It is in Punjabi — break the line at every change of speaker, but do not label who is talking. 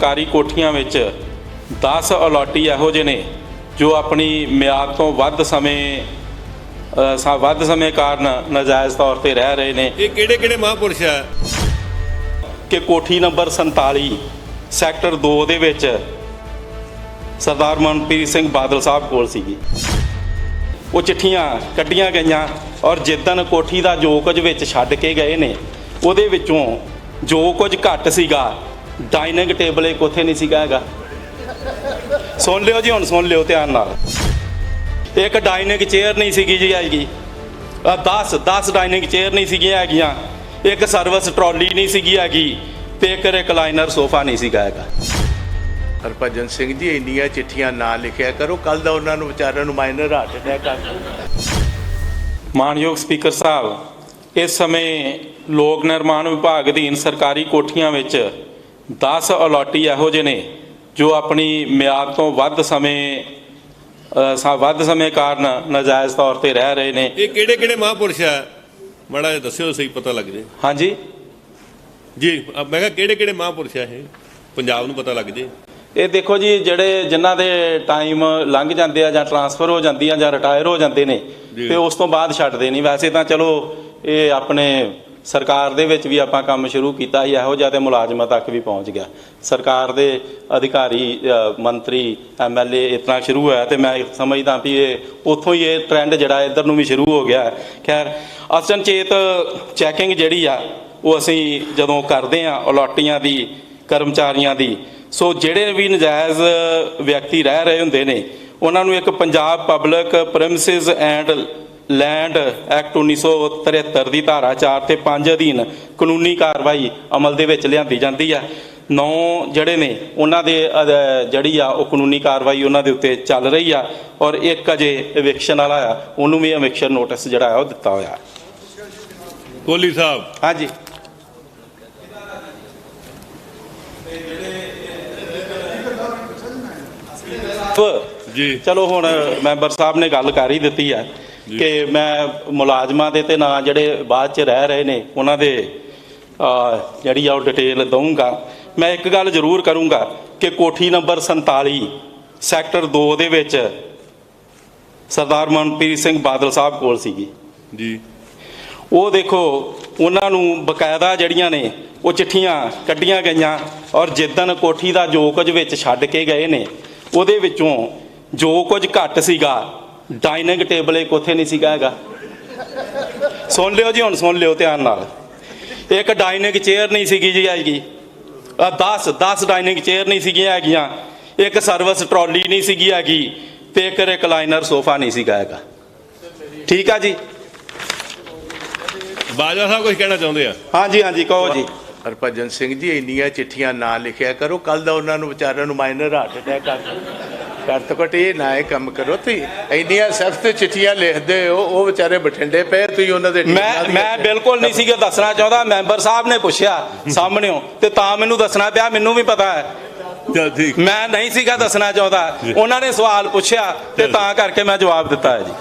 ਸਰਕਾਰੀ ਕੋਠੀਆਂ ਵਿੱਚ 10 ਅਲਾਟੀ ਇਹੋ ਜਿਹੇ ਨੇ ਜੋ ਆਪਣੀ ਮਿਆਦ ਤੋਂ ਵੱਧ ਸਮੇਂ ਸਾ- ਵੱਧ ਸਮੇਂ ਕਾਰਨ ਨਾਜਾਇਜ਼ ਤੌਰ ਤੇ ਰਹਿ ਰਹੇ ਨੇ।
ਇਹ ਕਿਹੜੇ ਕਿਹੜੇ ਮਹਾਂਪੁਰਸ਼ ਆ?
ਕਿ ਕੋਠੀ ਨੰਬਰ 47 ਸੈਕਟਰ 2 ਦੇ ਵਿੱਚ ਸਰਦਾਰ ਮਨਪ੍ਰੀਤ ਸਿੰਘ ਬਾਦਲ ਸਾਹਿਬ ਕੋਲ ਸੀਗੀ। ਉਹ ਚਿੱਠੀਆਂ ਕੱਢੀਆਂ ਗਈਆਂ ਔਰ ਜਿੱਦਣ ਕੋਠੀ ਦਾ ਜੋ ਕੁਝ ਵਿੱਚ ਛੱਡ ਕੇ ਗਏ ਨੇ ਉਹਦੇ ਵਿੱਚੋਂ ਜੋ ਕੁਝ ਘੱਟ ਸੀਗਾ। ਡਾਈਨਿੰਗ ਟੇਬਲ ਇੱਕ ਉੱਥੇ ਨਹੀਂ ਸੀਗਾ ਹੈਗਾ। ਸੁਣ ਲਿਓ ਜੀ ਹੁਣ ਸੁਣ ਲਿਓ ਧਿਆਨ ਨਾਲ। ਇੱਕ ਡਾਈਨਿੰਗ ਚੇਅਰ ਨਹੀਂ ਸੀਗੀ ਜੀ ਹੈਗੀ। 10 10 ਡਾਈਨਿੰਗ ਚੇਅਰ ਨਹੀਂ ਸੀਗੀਆਂ ਹੈਗੀਆਂ। ਇੱਕ ਸਰਵਿਸ ਟਰਾਲੀ ਨਹੀਂ ਸੀਗੀ ਹੈਗੀ ਤੇ ਇੱਕ ਰਿਕਲਾਈਨਰ ਸੋਫਾ ਨਹੀਂ ਸੀਗਾ ਹੈਗਾ।
ਹਰਭਜਨ ਸਿੰਘ ਜੀ ਇੰਨੀਆਂ ਚਿੱਠੀਆਂ ਨਾ ਲਿਖਿਆ ਕਰੋ। ਕੱਲ ਦਾ ਉਹਨਾਂ ਨੂੰ ਵਿਚਾਰਿਆਂ ਨੂੰ ਮਾਈਨਰ ਹਾਰਟ ਅਟੈਕ ਆ ਗਿਆ।
ਮਾਨਯੋਗ ਸਪੀਕਰ ਸਾਹਿਬ ਇਸ ਸਮੇਂ ਲੋਕ ਨਿਰਮਾਣ ਵਿਭਾਗ ਅਧੀਨ ਸਰਕਾਰੀ ਕੋਠੀਆਂ ਵਿੱਚ 10 ਅਲਾਟੀ ਇਹੋ ਜਿਹੇ ਨੇ ਜੋ ਆਪਣੀ ਮਿਆਦ ਤੋਂ ਵੱਧ ਸਮੇਂ ਵੱਧ ਸਮੇਂ ਕਾਰਨ ਨਾਜਾਇਜ਼ ਤੌਰ ਤੇ ਰਹਿ ਰਹੇ ਨੇ।
ਇਹ ਕਿਹੜੇ ਕਿਹੜੇ ਮਹਾਂਪੁਰਸ਼ ਆ? ਮਾੜਾ ਜਿਹਾ ਦੱਸਿਓ ਸਹੀ ਪਤਾ ਲੱਗ ਜੇ।
ਹਾਂਜੀ।
ਜੀ ਮੈਂ ਕਿਹਾ ਕਿਹੜੇ ਕਿਹੜੇ ਮਹਾਂਪੁਰਸ਼ ਆ ਇਹ? ਪੰਜਾਬ ਨੂੰ ਪਤਾ ਲੱਗ ਜੇ।
ਇਹ ਦੇਖੋ ਜੀ ਜਿਹੜੇ ਜਿਨ੍ਹਾਂ ਦੇ ਟਾਈਮ ਲੰਘ ਜਾਂਦੇ ਆ ਜਾਂ ਟਰਾਂਸਫਰ ਹੋ ਜਾਂਦੀ ਆ ਜਾਂ ਰਿਟਾਇਰ ਹੋ ਜਾਂਦੇ ਨੇ। ਤੇ ਉਸ ਤੋਂ ਬਾਅਦ ਛੱਡਦੇ ਨਹੀਂ। ਵੈਸੇ ਤਾਂ ਚਲੋ ਇਹ ਆਪਣੇ ਸਰਕਾਰ ਦੇ ਵਿੱਚ ਵੀ ਆਪਾਂ ਕੰਮ ਸ਼ੁਰੂ ਕੀਤਾ ਸੀ ਇਹੋ ਜਿਹਾ ਤੇ ਮੁਲਾਜ਼ਮਾਂ ਤੱਕ ਵੀ ਪਹੁੰਚ ਗਿਆ ਸਰਕਾਰ ਦੇ ਅਧਿਕਾਰੀ ਅ, ਮੰਤਰੀ ਐਮਐਲਏ ਇਤਨਾ ਸ਼ੁਰੂ ਹੋਇਆ ਤੇ ਮੈਂ ਸਮਝਦਾ ਵੀ ਇਹ ਉੱਥੋਂ ਹੀ ਇਹ ਟ੍ਰੈਂਡ ਜਿਹੜਾ ਇੱਧਰ ਨੂੰ ਵੀ ਸ਼ੁਰੂ ਹੋ ਗਿਆ ਹੈ। ਖੈਰ ਅਚਨਚੇਤ ਚੈਕਿੰਗ ਜਿਹੜੀ ਆ ਉਹ ਅਸੀਂ ਜਦੋਂ ਕਰਦੇ ਆ ਅਲਾਟੀਆਂ ਦੀ ਕਰਮਚਾਰੀਆਂ ਦੀ ਸੋ ਜਿਹੜੇ ਵੀ ਨਜਾਇਜ਼ ਵਿਅਕਤੀ ਰਹਿ ਰਹੇ ਹੁੰਦੇ ਨੇ ਉਹਨਾਂ ਨੂੰ ਇੱਕ Punjab public premises and land act 1973 ਦੀ ਧਾਰਾ 4 ਤੇ 5 ਅਧੀਨ ਕਾਨੂੰਨੀ ਕਾਰਵਾਈ ਅਮਲ ਦੇ ਵਿੱਚ ਲਿਆਂਦੀ ਜਾਂਦੀ ਹੈ। ਨੌ ਜਿਹੜੇ ਨੇ ਉਹਨਾਂ ਦੇ ਜਿਹੜੀ ਆ ਉਹ ਕਾਨੂੰਨੀ ਕਾਰਵਾਈ ਉਹਨਾਂ ਦੇ ਉੱਤੇ ਚੱਲ ਰਹੀ ਆ ਔਰ ਇੱਕ ਅਜੇ ਇਵਿਕਸ਼ਨ ਵਾਲਾ ਆ ਉਹਨੂੰ ਵੀ ਇਵਿਕਸ਼ਨ ਨੋਟਿਸ ਜਿਹੜਾ ਆ ਉਹ ਦਿੱਤਾ ਹੋਇਆ।
ਕੋਹਲੀ ਸਾਹਿਬ।
ਹਾਂਜੀ।
ਜੀ।
ਚਲੋ ਹੁਣ ਮੈਂਬਰ ਸਾਹਿਬ ਨੇ ਗੱਲ ਕਰ ਹੀ ਦਿੱਤੀ ਹੈ ਕਿ ਮੈਂ ਮੁਲਾਜ਼ਮਾਂ ਦੇ ਤੇ ਨਾਂ ਜਿਹੜੇ ਬਾਅਦ ਚ ਰਹਿ ਰਹੇ ਨੇ ਉਹਨਾਂ ਦੇ ਜਿਹੜੀ ਆ ਉਹ ਡਿਟੇਲ ਦਊਂਗਾ। ਮੈਂ ਇੱਕ ਗੱਲ ਜ਼ਰੂਰ ਕਰੂੰਗਾ ਕਿ ਕੋਠੀ ਨੰਬਰ 47 ਸੈਕਟਰ 2 ਦੇ ਵਿੱਚ ਸਰਦਾਰ ਮਨਪ੍ਰੀਤ ਸਿੰਘ ਬਾਦਲ ਸਾਹਿਬ ਕੋਲ ਸੀਗੀ।
ਜੀ।
ਉਹ ਦੇਖੋ ਉਹਨਾਂ ਨੂੰ ਬਕਾਇਦਾ ਜਿਹੜੀਆਂ ਨੇ ਉਹ ਚਿੱਠੀਆਂ ਕੱਢੀਆਂ ਗਈਆਂ ਔਰ ਜਿੱਦਣ ਕੋਠੀ ਦਾ ਜੋ ਕੁਝ ਵਿੱਚ ਛੱਡ ਕੇ ਗਏ ਨੇ ਉਹਦੇ ਵਿੱਚੋਂ ਜੋ ਕੁਝ ਘੱਟ ਸੀਗਾ ਡਾਈਨਿੰਗ ਟੇਬਲ ਇੱਕ ਉੱਥੇ ਨਹੀਂ ਸੀਗਾ ਹੈਗਾ। ਸੁਣ ਲਿਓ ਜੀ ਹੁਣ ਸੁਣ ਲਿਓ ਧਿਆਨ ਨਾਲ। ਇੱਕ ਡਾਈਨਿੰਗ ਚੇਅਰ ਨਹੀਂ ਸੀਗੀ ਜੀ ਹੈਗੀ। 10 10 ਡਾਈਨਿੰਗ ਚੇਅਰ ਨਹੀਂ ਸੀਗੀਆਂ ਹੈਗੀਆਂ। ਇੱਕ ਸਰਵਿਸ ਟਰਾਲੀ ਨਹੀਂ ਸੀਗੀ ਹੈਗੀ ਤੇ ਇੱਕ ਰਿਕਲਾਈਨਰ ਸੋਫਾ ਨਹੀਂ ਸੀਗਾ ਹੈਗਾ। ਠੀਕ ਆ ਜੀ?
ਬਾਜਵਾ ਸਾਹਿਬ ਕੁਝ ਕਹਿਣਾ ਚਾਹੁੰਦੇ ਆ?
ਹਾਂਜੀ ਹਾਂਜੀ ਕਹੋ ਜੀ।
ਹਰਭਜਨ ਸਿੰਘ ਜੀ ਇੰਨੀਆਂ ਚਿੱਠੀਆਂ ਨਾ ਲਿਖਿਆ ਕਰੋ। ਕੱਲ ਦਾ ਉਹਨਾਂ ਨੂੰ ਵਿਚਾਰਿਆਂ ਨੂੰ ਮਾਈਨਰ ਹਾਰਟ ਅਟੈਕ ਆ ਗਿਆ। ਘੱਟ ਤੋਂ ਘੱਟ ਇਹ ਨਾ ਇਹ ਕੰਮ ਕਰੋ। ਤੁਸੀਂ ਇੰਨੀਆਂ ਸਖਤ ਚਿੱਠੀਆਂ ਲਿਖਦੇ ਹੋ ਉਹ ਵਿਚਾਰੇ ਬਠਿੰਡੇ ਪਏ ਤੁਸੀਂ ਉਹਨਾਂ ਦੇ
ਮੈਂ ਮੈਂ ਬਿਲਕੁਲ ਨਹੀਂ ਸੀਗਾ ਦੱਸਣਾ ਚਾਹੁੰਦਾ ਮੈਂਬਰ ਸਾਹਿਬ ਨੇ ਪੁੱਛਿਆ ਸਾਹਮਣਿਓ ਤੇ ਤਾਂ ਮੈਨੂੰ ਦੱਸਣਾ ਪਿਆ ਮੈਨੂੰ ਵੀ ਪਤਾ ਹੈ। ਮੈਂ ਨਹੀਂ ਸੀਗਾ ਦੱਸਣਾ ਚਾਹੁੰਦਾ ਉਹਨਾਂ ਨੇ ਸਵਾਲ ਪੁੱਛਿਆ ਤੇ ਤਾਂ ਕਰਕੇ ਮੈਂ ਜਵਾਬ ਦਿੱਤਾ ਹੈ ਜੀ।